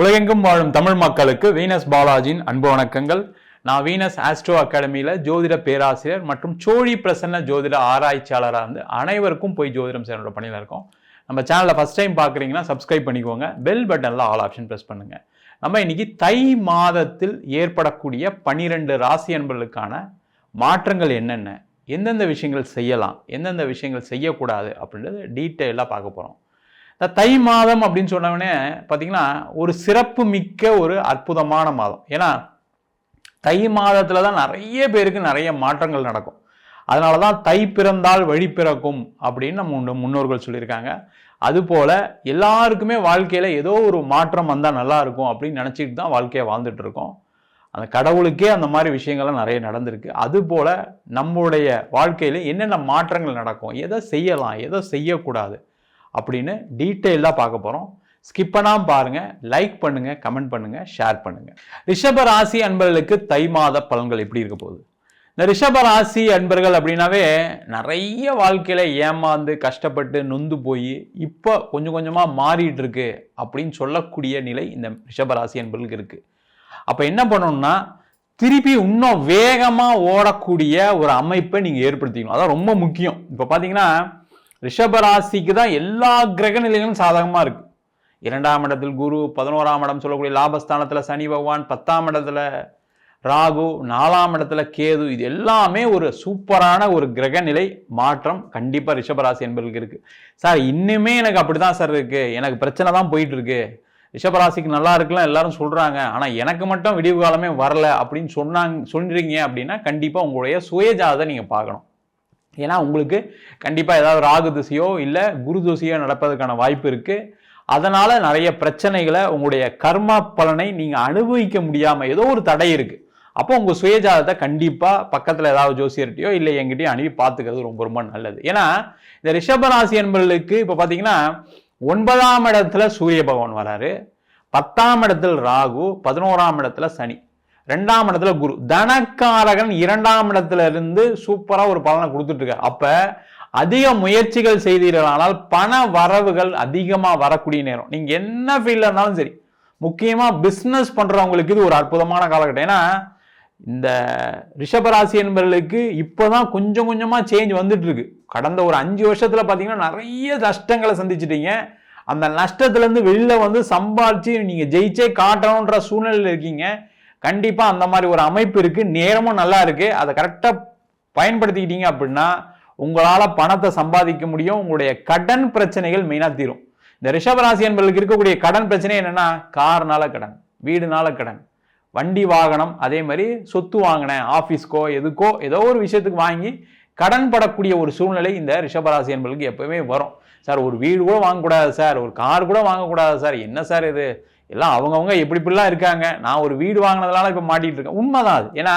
உலகெங்கும் வாழும் தமிழ் மக்களுக்கு வீனஸ் பாலாஜியின் அன்பு வணக்கங்கள். நான் வீனஸ் ஆஸ்ட்ரோ அகாடமியில் ஜோதிட பேராசிரியர் மற்றும் சோழி பிரசன்ன ஜோதிட ஆராய்ச்சியாளராக இருந்து அனைவருக்கும் போய் ஜோதிடம் சேனலோட பணியில் இருக்கோம். நம்ம சேனலில் ஃபஸ்ட் டைம் பார்க்குறீங்கன்னா சப்ஸ்கிரைப் பண்ணிக்கோங்க. பெல் பட்டனில் ஆல் ஆப்ஷன் ப்ரெஸ் பண்ணுங்கள் நம்ம இன்னைக்கு தை மாதத்தில் ஏற்படக்கூடிய பனிரெண்டு ராசி அன்பர்களுக்கான மாற்றங்கள் என்னென்ன? எந்தெந்த விஷயங்கள் செய்யலாம்? எந்தெந்த விஷயங்கள் செய்யக்கூடாது? அப்படின்றது டீட்டெயிலாக பார்க்க போகிறோம் இந்த தை மாதம் அப்படின்னு சொன்னவொடனே பார்த்தீங்கன்னா ஒரு சிறப்பு மிக்க ஒரு அற்புதமான மாதம். ஏன்னா தை மாதத்தில் தான் நிறைய பேருக்கு நிறைய மாற்றங்கள் நடக்கும். அதனால தான் தை பிறந்தால் வழி பிறக்கும் அப்படின்னு நம்ம முன்னோர்கள் சொல்லியிருக்காங்க. அதுபோல் எல்லாருக்குமே வாழ்க்கையில் ஏதோ ஒரு மாற்றம் வந்தால் நல்லா இருக்கும் அப்படின்னு நினச்சிட்டு தான் வாழ்க்கையை வாழ்ந்துட்டு இருக்கோம். அந்த கடவுளுக்கே அந்த மாதிரி விஷயங்கள்லாம் நிறைய நடந்திருக்கு. அதுபோல் நம்முடைய வாழ்க்கையில் என்னென்ன மாற்றங்கள் நடக்கும் எதை செய்யலாம் எதை செய்யக்கூடாது அப்படின்னு டீட்டெயிலாக பார்க்க போகிறோம் ஸ்கிப் பண்ணாமல் பாருங்கள் லைக் பண்ணுங்கள் கமெண்ட் பண்ணுங்கள் ஷேர் பண்ணுங்கள் ரிஷப ராசி அன்பர்களுக்கு தை மாத பலன்கள் எப்படி இருக்க போகுது? இந்த ரிஷப ராசி அன்பர்கள் அப்படின்னாவே நிறைய வாழ்க்கையில் ஏமாந்து கஷ்டப்பட்டு நொந்து போய் இப்போ கொஞ்சம் கொஞ்சமாக மாறிட்டு இருக்கு அப்படின்னு சொல்லக்கூடிய நிலை இந்த ரிஷப ராசி அன்பர்களுக்கு இருக்குது அப்போ என்ன பண்ணணும்னா திருப்பி இன்னும் வேகமாக ஓடக்கூடிய ஒரு அமைப்பை நீங்கள் ஏற்படுத்திக்கணும். அதான் ரொம்ப முக்கியம். இப்போ பார்த்தீங்கன்னா ரிஷபராசிக்கு தான் எல்லா கிரக நிலைகளும் சாதகமாக இருக்கு. இரண்டாம் இடத்தில் குரு பதினோராம் இடம் சொல்லக்கூடிய லாபஸ்தானத்தில் சனி பகவான் பத்தாம் இடத்துல ராகு நாலாம் இடத்துல கேது இது எல்லாமே ஒரு சூப்பரான ஒரு கிரக நிலை மாற்றம் கண்டிப்பாக ரிஷபராசி என்பதற்கு இருக்கு. சார் இன்னுமே எனக்கு அப்படி தான் சார் இருக்கு. எனக்கு பிரச்சனை தான் போயிட்டு இருக்கு ரிஷபராசிக்கு நல்லா இருக்கலாம் எல்லாரும் சொல்கிறாங்க ஆனால் எனக்கு மட்டும் விடிவு காலமே வரல அப்படின்னு சொன்னாங்க சொல்கிறீங்க அப்படின்னா கண்டிப்பாக உங்களுடைய சுயஜாதை நீங்கள் பார்க்கணும். ஏன்னா உங்களுக்கு கண்டிப்பாக ஏதாவது ராகு திசையோ இல்லை குரு திசையோ நடப்பதற்கான வாய்ப்பு இருக்குது அதனால் நிறைய பிரச்சனைகளை உங்களுடைய கர்மா பலனை நீங்கள் அனுபவிக்க முடியாமல் ஏதோ ஒரு தடை இருக்குது அப்போ உங்கள் சுயஜாதத்தை கண்டிப்பாக பக்கத்தில் ஏதாவது ஜோசியர்கிட்டையோ இல்லை எங்கிட்டயோ அனுப்பி பார்த்துக்கிறது ரொம்ப ரொம்ப நல்லது. ஏன்னா இந்த ரிஷபராசி என்பர்களுக்கு இப்போ பார்த்தீங்கன்னா ஒன்பதாம் இடத்துல சூரிய பகவான் வராரு. பத்தாம் இடத்தில் ராகு பதினோராம் இடத்துல சனி. ரெண்டாம் இடத்துல குரு. தனக்காரகன் இரண்டாம் இடத்துல இருந்து சூப்பரா ஒரு பலனை கொடுத்துட்டு அப்போ அப்ப அதிக முயற்சிகள் செய்தீர்களானால் பண வரவுகள் அதிகமா வரக்கூடிய நேரம். நீங்க என்ன ஃபீல்ட்ல இருந்தாலும் சரி முக்கியமா பிஸ்னஸ் பண்றவங்களுக்கு இது ஒரு அற்புதமான காலகட்டம். ஏன்னா இந்த ரிஷபராசி என்பவர்களுக்கு இப்போதான் கொஞ்சம் கொஞ்சமா சேஞ்ச் வந்துட்டு இருக்கு. கடந்த ஒரு அஞ்சு வருஷத்துல பாத்தீங்கன்னா நிறைய நஷ்டங்களை சந்திச்சிட்டீங்க. அந்த நஷ்டத்துல இருந்து வெளியில வந்து சம்பாதிச்சு நீங்க ஜெயிச்சே காட்டணுன்ற சூழ்நிலையில் இருக்கீங்க. கண்டிப்பாக அந்த மாதிரி ஒரு அமைப்பு இருக்குது நேரமும் நல்லா இருக்குது அதை கரெக்டாக பயன்படுத்திக்கிட்டீங்க அப்படின்னா உங்களால் பணத்தை சம்பாதிக்க முடியும். உங்களுடைய கடன் பிரச்சனைகள் மெயினாக தீரும். இந்த ரிஷபராசி என்பவர்களுக்கு இருக்கக்கூடிய கடன் பிரச்சனை என்னென்னா கார்னால கடன் வீடுனால கடன் வண்டி வாகனம் அதே மாதிரி சொத்து வாங்கினேன் ஆஃபீஸ்க்கோ எதுக்கோ ஏதோ ஒரு விஷயத்துக்கு வாங்கி கடன் படக்கூடிய ஒரு சூழ்நிலை இந்த ரிஷபராசி என்பவர்களுக்கு எப்பவுமே வரும். சார் ஒரு வீடு கூட வாங்கக்கூடாது சார். ஒரு கார் கூட வாங்கக்கூடாது சார். என்ன சார் இது? எல்லாம் அவங்கவுங்க எப்படி இப்படிலாம் இருக்காங்க. நான் ஒரு வீடு வாங்கினதுனால இப்போ மாட்டிகிட்டு இருக்கேன். உண்மைதான் அது. ஏன்னா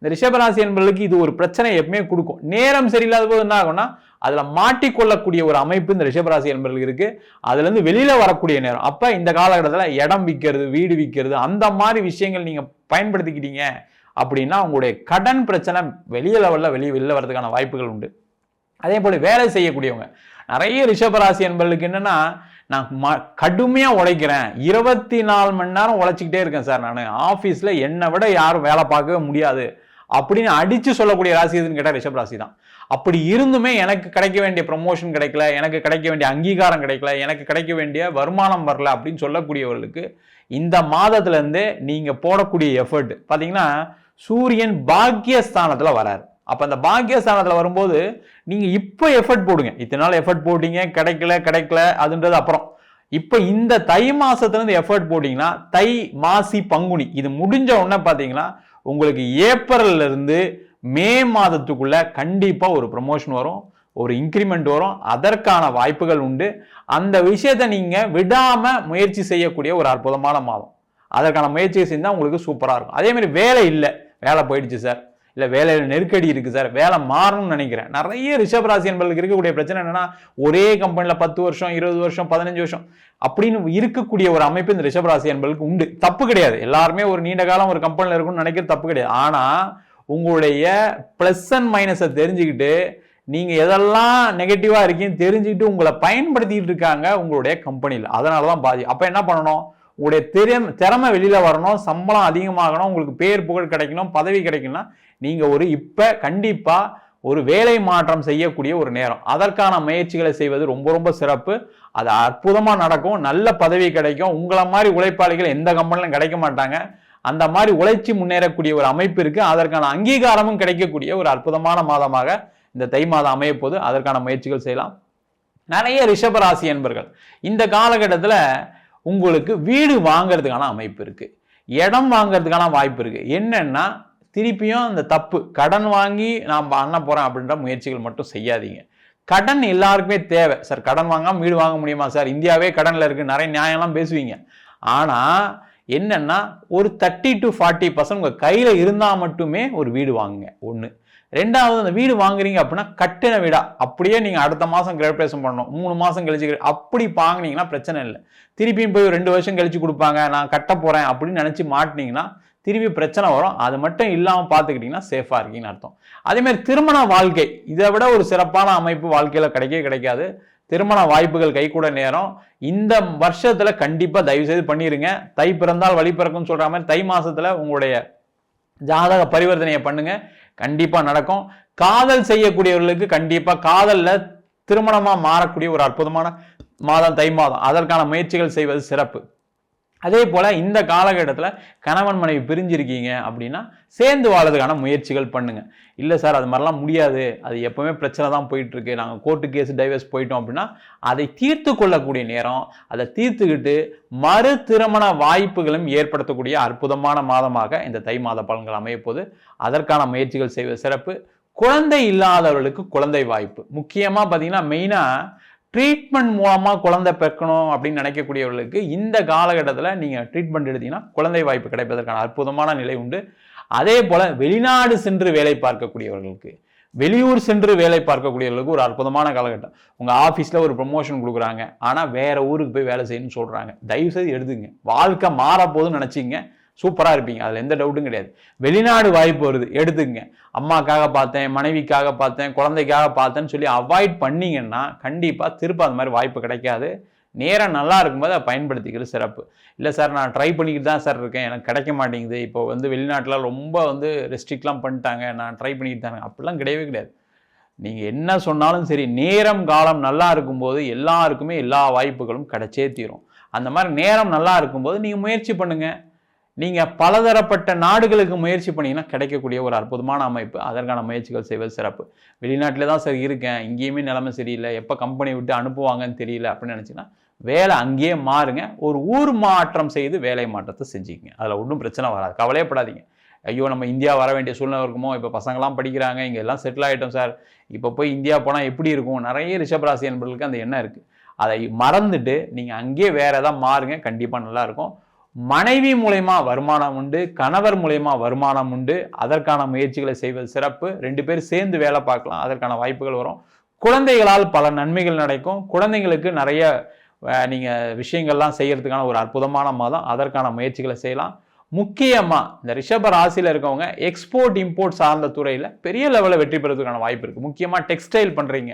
இந்த ரிஷபராசி என்பவர்களுக்கு இது ஒரு பிரச்சனை எப்பவுமே கொடுக்கும். நேரம் சரியில்லாத போது என்ன ஆகும்னா அதில் மாட்டிக்கொள்ளக்கூடிய ஒரு அமைப்பு இந்த ரிஷபராசி என்பவர்களுக்கு இருக்குது அதுலேருந்து வெளியில் வரக்கூடிய நேரம். அப்போ இந்த காலகட்டத்தில் இடம் விற்கிறது வீடு விற்கிறது அந்த மாதிரி விஷயங்கள் நீங்கள் பயன்படுத்திக்கிட்டீங்க அப்படின்னா உங்களுடைய கடன் பிரச்சனை வெளிய லெவலில் வெளியே வெளில வரதுக்கான வாய்ப்புகள் உண்டு. அதே போல் வேலை செய்யக்கூடியவங்க. நிறைய ரிஷபராசி என்பவர்களுக்கு என்னென்னா நான் ம கடுமையாக உழைக்கிறேன். இருபத்தி நாலு மணி நேரம் உழைச்சிக்கிட்டே இருக்கேன் சார் நான். ஆஃபீஸில் என்னை விட யாரும் வேலை பார்க்கவே முடியாது. அப்படின்னு அடித்து சொல்லக்கூடிய ராசி எதுன்னு கேட்டால் ரிஷப் ராசி தான். அப்படி இருந்துமே எனக்கு கிடைக்க வேண்டிய ப்ரமோஷன் கிடைக்கல எனக்கு கிடைக்க வேண்டிய அங்கீகாரம் கிடைக்கல எனக்கு கிடைக்க வேண்டிய வருமானம் வரல அப்படின்னு சொல்லக்கூடியவர்களுக்கு இந்த மாதத்துலேருந்து நீங்கள் போடக்கூடிய எஃபர்ட் பார்த்தீங்கன்னா சூரியன் பாக்கியஸ்தானத்தில் வராரு. அப்ப அந்த பாக்கியஸ்தானத்துல வரும்போது நீங்க இப்போ எஃபர்ட் போடுங்க. இத்தனை நாள் எஃபர்ட் போட்டீங்க கிடைக்கல கிடைக்கல அதுன்றது அப்புறம். இப்போ இந்த தை மாதத்துலேருந்து எஃபர்ட் போட்டீங்கன்னா தை மாசி பங்குனி இது முடிஞ்ச உடனே பார்த்தீங்கன்னா உங்களுக்கு ஏப்ரல்ல இருந்து மே மாதத்துக்குள்ள கண்டிப்பா ஒரு ப்ரமோஷன் வரும் ஒரு இன்க்ரிமெண்ட் வரும். அதற்கான வாய்ப்புகள் உண்டு. அந்த விஷயத்தை நீங்க விடாம முயற்சி செய்யக்கூடிய ஒரு அற்புதமான மாதம். அதற்கான முயற்சியை செஞ்சால் உங்களுக்கு சூப்பராக இருக்கும். அதே மாதிரி வேலை இல்லை. வேலை போயிடுச்சு சார். இல்லை வேலையில் நெருக்கடி இருக்குது சார். வேலை மாறணும்னு நினைக்கிறேன். நிறைய ரிஷபராசி என்பர்களுக்கு இருக்கக்கூடிய பிரச்சனை என்னென்னா ஒரே கம்பெனியில் பத்து வருஷம் இருபது வருஷம் பதினஞ்சு வருஷம் அப்படின்னு இருக்கக்கூடிய ஒரு அமைப்பு இந்த ரிஷபராசி என்பர்களுக்கு உண்டு. தப்பு கிடையாது. எல்லாருமே ஒரு நீண்ட காலம் ஒரு கம்பெனியில் இருக்கும்னு நினைக்கிறது தப்பு கிடையாது. ஆனால் உங்களுடைய ப்ளஸ் அண்ட் மைனஸை தெரிஞ்சுக்கிட்டு நீங்கள் எதெல்லாம் நெகட்டிவாக இருக்கீங்கன்னு தெரிஞ்சுக்கிட்டு உங்களை பயன்படுத்திக்கிட்டு இருக்காங்க உங்களுடைய கம்பெனியில் அதனால தான் பாதி. அப்போ என்ன பண்ணணும்? உங்களுடைய திறம் திறமை வெளியில் வரணும் சம்பளம் அதிகமாகணும் உங்களுக்கு பேர் புகழ் கிடைக்கணும் பதவி கிடைக்கணும்னா நீங்கள் ஒரு இப்போ கண்டிப்பாக ஒரு வேலை மாற்றம் செய்யக்கூடிய ஒரு நேரம். அதற்கான முயற்சிகளை செய்வது ரொம்ப ரொம்ப சிறப்பு. அது அற்புதமாக நடக்கும். நல்ல பதவி கிடைக்கும். உங்களை மாதிரி உழைப்பாளிகள் எந்த கம்பெனிலும் கிடைக்க மாட்டாங்க. அந்த மாதிரி உழைச்சி முன்னேறக்கூடிய ஒரு அமைப்பு இருக்குது அதற்கான அங்கீகாரமும் கிடைக்கக்கூடிய ஒரு அற்புதமான மாதமாக இந்த தை மாதம் அமைய போது அதற்கான முயற்சிகள் செய்யலாம். நிறைய ரிஷபராசி என்பர்கள். இந்த காலகட்டத்தில் உங்களுக்கு வீடு வாங்கிறதுக்கான அமைப்பு இருக்குது இடம் வாங்குறதுக்கான வாய்ப்பு இருக்குது என்னென்னா திருப்பியும் அந்த தப்பு கடன் வாங்கி நான் பண்ண போகிறோம் அப்படின்ற முயற்சிகள் மட்டும் செய்யாதீங்க. கடன் எல்லாருக்குமே தேவை. சார் கடன் வாங்காமல் வீடு வாங்க முடியுமா சார்? இந்தியாவே கடனில் இருக்குது நிறைய நியாயம்லாம் பேசுவீங்க. ஆனால் என்னன்னா ஒரு தேர்ட்டி டு ஃபார்ட்டி பர்சன்ட் உங்கள் கையில் இருந்தால் மட்டுமே ஒரு வீடு வாங்குங்க. ஒன்று ரெண்டாவது அந்த வீடு வாங்குறீங்க அப்படின்னா கட்டின வீடா அப்படியே நீங்கள் அடுத்த மாதம் கிரேப்ரேஷன் பண்ணணும். மூணு மாதம் கழிச்சு அப்படி வாங்கினீங்கன்னா பிரச்சனை இல்லை. திருப்பியும் போய் ரெண்டு வருஷம் கழிச்சு கொடுப்பாங்க நான் கட்ட போகிறேன் அப்படின்னு நினச்சி மாட்டினீங்கன்னா திருப்பி பிரச்சனை வரும். அது மட்டும் இல்லாமல் பார்த்துக்கிட்டிங்கன்னா சேஃபாக இருக்கீங்கன்னு அர்த்தம். அதேமாதிரி திருமண வாழ்க்கை. இதை விட ஒரு சிறப்பான அமைப்பு வாழ்க்கையில் கிடைக்கவே கிடைக்காது. திருமண வாய்ப்புகள் கைகூட நேரம். இந்த வருஷத்துல கண்டிப்பா தயவு செய்து பண்ணிருங்க. தை பிறந்தால் வழி பிறக்கும்னு சொல்ற மாதிரி தை மாசத்துல உங்களுடைய ஜாதக பரிவர்த்தனையை பண்ணுங்க. கண்டிப்பா நடக்கும். காதல் செய்யக்கூடியவர்களுக்கு கண்டிப்பா காதல்ல திருமணமா மாறக்கூடிய ஒரு அற்புதமான மாதம் தை மாதம். அதற்கான முயற்சிகள் செய்வது சிறப்பு. அதே போல் இந்த காலகட்டத்தில் கணவன் மனைவி பிரிஞ்சிருக்கீங்க அப்படின்னா சேர்ந்து வாழறதுக்கான முயற்சிகள் பண்ணுங்க. இல்லை சார் அது மாதிரிலாம் முடியாது. அது எப்பவுமே பிரச்சனை தான் போயிட்டுருக்கு. நாங்கள் கோர்ட்டு கேஸ் டைவர்ஸ் போயிட்டோம் அப்படின்னா அதை தீர்த்து கொள்ளக்கூடிய நேரம் அதை தீர்த்துக்கிட்டு மறு திருமண வாய்ப்புகளும் ஏற்படுத்தக்கூடிய அற்புதமான மாதமாக இந்த தை மாத பலன்கள் அமையப்போது அதற்கான முயற்சிகள் செய்வது சிறப்பு. குழந்தை இல்லாதவர்களுக்கு குழந்தை வாய்ப்பு. முக்கியமாக பார்த்தீங்கன்னா மெயினாக ட்ரீட்மெண்ட் மூலமாக குழந்தை பிறக்கணும் அப்படின்னு நினைக்கக்கூடியவர்களுக்கு இந்த காலகட்டத்தில் நீங்கள் ட்ரீட்மெண்ட் எடுத்தீங்கன்னா குழந்தை வாய்ப்பு கிடைப்பதற்கான அற்புதமான நிலை உண்டு. அதே போல் வெளிநாடு சென்று வேலை பார்க்கக்கூடியவர்களுக்கு வெளியூர் சென்று வேலை பார்க்கக்கூடியவர்களுக்கு ஒரு அற்புதமான காலகட்டம். உங்கள் ஆஃபீஸில் ஒரு ப்ரொமோஷன் கொடுக்குறாங்க. ஆனால் வேறு ஊருக்கு போய் வேலை செய்யணும்னு சொல்கிறாங்க தயவுசெய்து எழுதுங்க எடுத்துங்க. வாழ்க்கை மாறப்போதுன்னு நினச்சிங்க. சூப்பராக இருப்பீங்க. அதில் எந்த டவுட்டும் கிடையாது. வெளிநாடு வாய்ப்பு வருது. எடுத்துக்கங்க. அம்மாக்காக பார்த்தேன் மனைவிக்காக பார்த்தேன் குழந்தைக்காக பார்த்தேன்னு சொல்லி அவாய்ட் பண்ணீங்கன்னா கண்டிப்பாக திருப்ப அந்த மாதிரி வாய்ப்பு கிடைக்காது. நேரம் நல்லா இருக்கும்போது அதை பயன்படுத்திக்கிறது சிறப்பு. இல்லை சார் நான் ட்ரை பண்ணிக்கிட்டு தான் சார் இருக்கேன். எனக்கு கிடைக்க மாட்டேங்குது. இப்போ வந்து வெளிநாட்டில் ரொம்ப வந்து ரெஸ்ட்ரிக்ட்லாம் பண்ணிட்டாங்க. நான் ட்ரை பண்ணிக்கிட்டு தானே அப்படிலாம் கிடையவே கிடையாது. நீங்கள் என்ன சொன்னாலும் சரி நேரம் காலம் நல்லா இருக்கும்போது எல்லாருக்குமே எல்லா வாய்ப்புகளும் கிடைச்சே தீரும். அந்த மாதிரி நேரம் நல்லா இருக்கும்போது நீங்கள் முயற்சி பண்ணுங்கள் நீங்கள் பலதரப்பட்ட நாடுகளுக்கு முயற்சி பண்ணீங்கன்னா கிடைக்கக்கூடிய ஒரு அற்புதமான அமைப்பு. அதற்கான முயற்சிகள் செய்வது சிறப்பு. வெளிநாட்டில் தான் சார் இருக்கேன். இங்கேயுமே நிலைமை சரியில்லை. எப்போ கம்பெனி விட்டு அனுப்புவாங்கன்னு தெரியல அப்படின்னு நினச்சிங்கன்னா வேலை அங்கேயே மாறுங்க. ஒரு ஊர் மாற்றம் செய்து வேலை மாற்றத்தை செஞ்சுக்கங்க. அதில் ஒன்றும் பிரச்சனை வராது. கவலையப்படாதீங்க. ஐயோ நம்ம இந்தியா வர வேண்டிய சூழ்நிலை இருக்குமோ? இப்போ பசங்களாம் படிக்கிறாங்க. இங்கே எல்லாம் செட்டில் ஆகிட்டோம் சார். இப்போ போய் இந்தியா போனால் எப்படி இருக்கும்? நிறைய ரிஷபராசி என்பர்களுக்கு அந்த எண்ணம் இருக்குது அதை மறந்துட்டு நீங்கள் அங்கேயே வேறு எதாவது மாறுங்க. கண்டிப்பாக நல்லாயிருக்கும் மனைவி மூலயமா வருமானம் உண்டு கணவர் மூலயமா வருமானம் உண்டு. அதற்கான முயற்சிகளை செய்வது சிறப்பு. ரெண்டு பேர் சேர்ந்து வேலை பார்க்கலாம். அதற்கான வாய்ப்புகள் வரும். குழந்தைகளால் பல நன்மைகள் நடக்கும். குழந்தைங்களுக்கு நிறைய நீங்கள் விஷயங்கள்லாம் செய்கிறதுக்கான ஒரு அற்புதமான மாதம். அதற்கான முயற்சிகளை செய்யலாம். முக்கியமாக இந்த ரிஷப ராசியில் இருக்கவங்க எக்ஸ்போர்ட் இம்போர்ட் சார்ந்த துறையில் பெரிய லெவலில் வெற்றி பெறதுக்கான வாய்ப்பு இருக்குது முக்கியமாக டெக்ஸ்டைல் பண்ணுறீங்க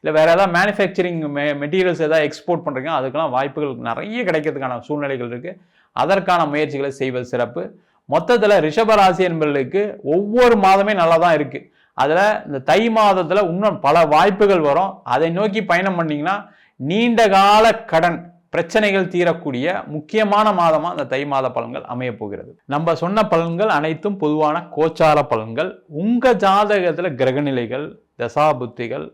இல்லை வேறு ஏதாவது மேனுஃபேக்சரிங் மெ மெட்டீரியல்ஸ் ஏதாவது எக்ஸ்போர்ட் பண்ணுறீங்க அதுக்கெல்லாம் வாய்ப்புகள் நிறைய கிடைக்கிறதுக்கான சூழ்நிலைகள் இருக்குது அதற்கான முயற்சிகளை செய்வது சிறப்பு. மொத்தத்தில் ரிஷபராசி என்பவர்களுக்கு ஒவ்வொரு மாதமே நல்லா தான் இருக்குது அதில் இந்த தை மாதத்தில் இன்னும் பல வாய்ப்புகள் வரும். அதை நோக்கி பயணம் பண்ணிங்கன்னா நீண்ட கால கடன் பிரச்சனைகள் தீரக்கூடிய முக்கியமான மாதமாக அந்த தை மாத பலன்கள் அமைய போகிறது. நம்ம சொன்ன பலன்கள் அனைத்தும் பொதுவான கோச்சார பலன்கள். உங்கள் ஜாதகத்தில் கிரகநிலைகள் தசாபுத்திகள்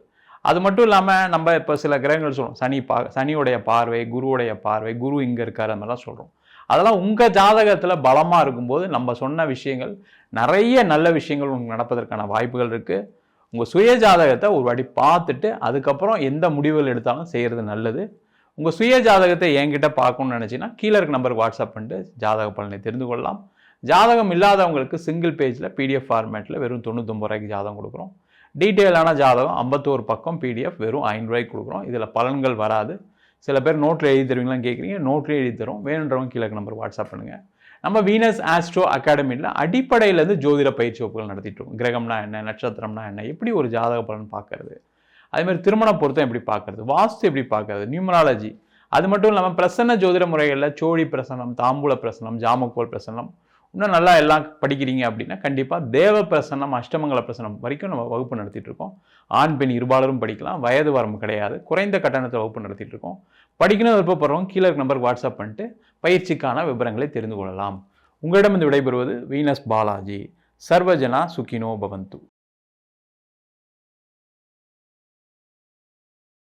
அது மட்டும் இல்லாமல் நம்ம இப்போ சில கிரகங்கள் சொல்கிறோம் சனி பா சனியுடைய பார்வை குருவுடைய பார்வை குரு இங்கே இருக்கார் அந்த மாதிரிலாம் சொல்கிறோம் அதெல்லாம் உங்கள் ஜாதகத்தில் பலமாக இருக்கும்போது நம்ம சொன்ன விஷயங்கள் நிறைய நல்ல விஷயங்கள் உங்களுக்கு நடப்பதற்கான வாய்ப்புகள் இருக்குது உங்கள் சுய ஜாதகத்தை ஒரு வாட்டி பார்த்துட்டு அதுக்கப்புறம் எந்த முடிவுகள் எடுத்தாலும் செய்கிறது நல்லது. உங்கள் சுய ஜாதகத்தை என்கிட்ட பார்க்கணும்னு நினச்சின்னா கீழே இருக்க நம்பருக்கு வாட்ஸ்அப் பண்ணிட்டு ஜாதக பலனை தெரிந்து கொள்ளலாம். ஜாதகம் இல்லாதவங்களுக்கு சிங்கிள் பேஜில் பிடிஎஃப் ஃபார்மேட்டில் வெறும் தொண்ணூத்தொம்பது ரூபாய்க்கு ஜாதகம் கொடுக்குறோம். டீட்டெயிலான ஜாதகம் ஐம்பத்தோரு பக்கம் பிடிஎஃப் வெறும் ஐநூறுரூவாய்க்கு கொடுக்குறோம். இதில் பலன்கள் வராது. சில பேர் நோட்டில் எழுதி தருவீங்களான்னு கேட்குறீங்க நோட்லேயே எழுதி தரும் வேணுன்றவங்க கீழே நம்பர் வாட்ஸ்அப் பண்ணுங்கள் நம்ம வீனஸ் ஆஸ்ட்ரோ அகாடமியில் அடிப்படையிலேருந்து ஜோதிட பயிற்சி வகுப்புகள் நடத்திட்டு கிரகம்னா என்ன நட்சத்திரம்னா என்ன எப்படி ஒரு ஜாதக பலன் பார்க்கறது? அதேமாதிரி திருமணம் திருமண பொருத்தம் எப்படி பார்க்கறது? வாஸ்து எப்படி பார்க்கறது? நியூமராலஜி அது மட்டும் இல்லாமல் பிரசன்ன ஜோதிட முறைகளில் சோழி பிரசனம் தாம்பூல பிரசனம் ஜாமக்கோல் பிரசனம் இன்னும் நல்லா எல்லாம் படிக்கிறீங்க அப்படின்னா கண்டிப்பாக தேவ பிரசனம் அஷ்டமங்கல பிரசனம் வரைக்கும் நம்ம வகுப்பு நடத்திட்டு இருக்கோம். ஆண் பெண் இருபாலரும் படிக்கலாம். வயது வரம்பு கிடையாது. குறைந்த கட்டணத்தில் வகுப்பு நடத்திட்டு இருக்கோம். படிக்கணும் விருப்பப்படுறவங்க கீழே இருக்க நம்பருக்கு வாட்ஸ்அப் பண்ணிட்டு பயிற்சிக்கான விவரங்களை தெரிந்து கொள்ளலாம். உங்களிடம் விடைபெறுவது வீனஸ் பாலாஜி. சர்வஜனா சுகினோ பவந்து.